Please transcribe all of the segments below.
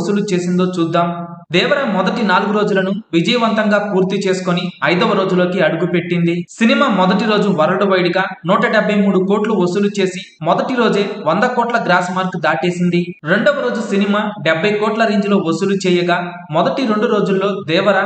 వసూలు చేసిందో చూద్దాం. దేవర మొదటి నాలుగు రోజులను విజయవంతంగా పూర్తి చేసుకొని ఐదవ రోజులోకి అడుగుపెట్టింది. సినిమా మొదటి రోజు వరల్డ్ వైడ్గా నూట డెబ్బై మూడు కోట్లు వసూలు చేసి మొదటి రోజే వంద కోట్ల గ్రాస్ మార్క్ దాటేసింది. రెండవ రోజు సినిమా డెబ్బై కోట్ల రేంజ్లో వసూలు చేయగా మొదటి రెండు రోజుల్లో దేవర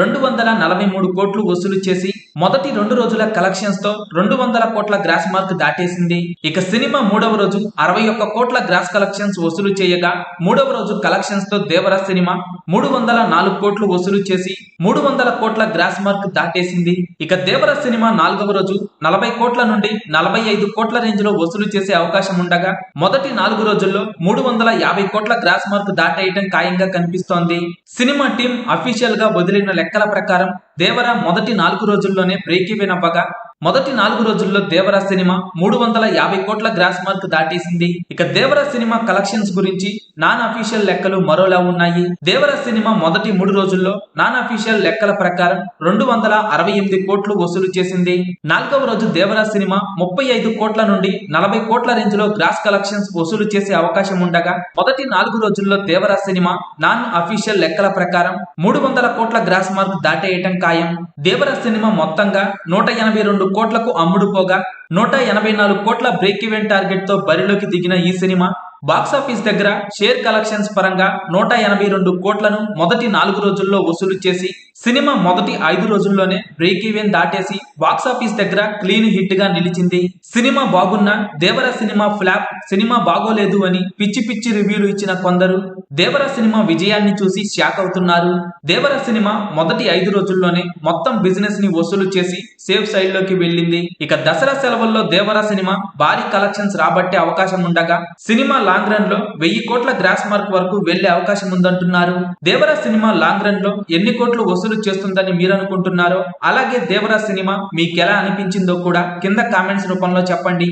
రెండు వందల నలభై మూడు కోట్లు వసూలు చేసి మొదటి రెండు రోజుల కలెక్షన్స్తో రెండు వందల కోట్ల గ్రాస్ మార్క్ దాటేసింది. ఇక సినిమా మూడవ రోజు అరవై ఒక్క కోట్ల గ్రాస్ కలెక్షన్స్ వసూలు చేయగా మూడవ రోజు కలెక్షన్స్తో దేవర సినిమా మూడు వందల నాలుగు కోట్లు వసూలు చేసి మూడు వందల కోట్ల గ్రాస్ మార్క్ దాటేసింది. ఇక దేవర సినిమా నాలుగవ రోజు నలభై కోట్ల నుండి నలభై ఐదు కోట్ల రేంజ్లో వసూలు చేసే అవకాశం ఉండగా మొదటి నాలుగు రోజుల్లో మూడు వందల యాభై కోట్ల గ్రాస్ మార్క్ దాటేయటం ఖాయంగా కనిపిస్తోంది. సినిమా టీం అఫీషియల్గా వదిలిన లెక్కల ప్రకారం దేవర మొదటి నాలుగు రోజుల్లోనే బ్రేక్ ఈవెన్ అవ్వగా మొదటి నాలుగు రోజుల్లో దేవరా సినిమా మూడు వందల యాభై కోట్ల గ్రాస్ మార్క్ దాటేసింది. ఇక దేవర సినిమా కలెక్షన్స్ గురించి నాన్ అఫీషియల్ లెక్కలు మరోలా ఉన్నాయి. దేవర సినిమా మొదటి మూడు రోజుల్లో నాన్ అఫీషియల్ లెక్కల ప్రకారం రెండు వందల అరవై ఎనిమిది కోట్లు వసూలు చేసింది. నాలుగవ రోజు దేవర సినిమా ముప్పై ఐదు కోట్ల నుండి నలభై కోట్ల రేంజ్లో గ్రాస్ కలెక్షన్స్ వసూలు చేసే అవకాశం ఉండగా మొదటి నాలుగు రోజుల్లో దేవర సినిమా నాన్ అఫీషియల్ లెక్కల ప్రకారం మూడు వందల కోట్ల గ్రాస్ మార్క్ దాటేయటం ఖాయం. దేవరా సినిమా మొత్తంగా నూట ఎనభై రెండు కోట్లకు అమ్ముడుపోగా నూట ఎనభై నాలుగు కోట్ల బ్రేక్ ఈవెన్ టార్గెట్తో బరిలోకి దిగిన ఈ సినిమా బాక్సాఫీస్ దగ్గర షేర్ కలెక్షన్స్ పరంగా నూట ఎనభై రెండు కోట్లను మొదటి నాలుగు రోజుల్లో వసూలు చేసి సినిమా మొదటి ఐదు రోజుల్లోనే బ్రేక్ ఈవెన్ దాటేసి బాక్సాఫీస్ దగ్గర క్లీన్ హిట్గా నిలిచింది. సినిమా బాగున్నా దేవర సినిమా ఫ్లాప్ సినిమా బాగోలేదు అని పిచ్చి పిచ్చి రివ్యూలు ఇచ్చిన కొందరు దేవర సినిమా విజయాన్ని చూసి షాక్ అవుతున్నారు. దేవర సినిమా మొదటి ఐదు రోజుల్లోనే మొత్తం బిజినెస్ని వసూలు చేసి సేఫ్ సైడ్లోకి వెళ్ళింది. ఇక దసరా సెలవుల్లో దేవర సినిమా భారీ కలెక్షన్స్ రాబట్టే అవకాశం ఉండగా సినిమా లాంగ్ రన్లో వెయ్యి కోట్ల గ్రాస్ మార్క్ వరకు వెళ్ళే అవకాశం ఉందంటున్నారు. దేవర సినిమా లాంగ్ రన్లో ఎన్ని కోట్లు వసూలు చేస్తుందని మీరు అనుకుంటున్నారో అలాగే దేవరా సినిమా మీకు ఎలా అనిపించిందో కూడా కింద కామెంట్స్ రూపంలో చెప్పండి.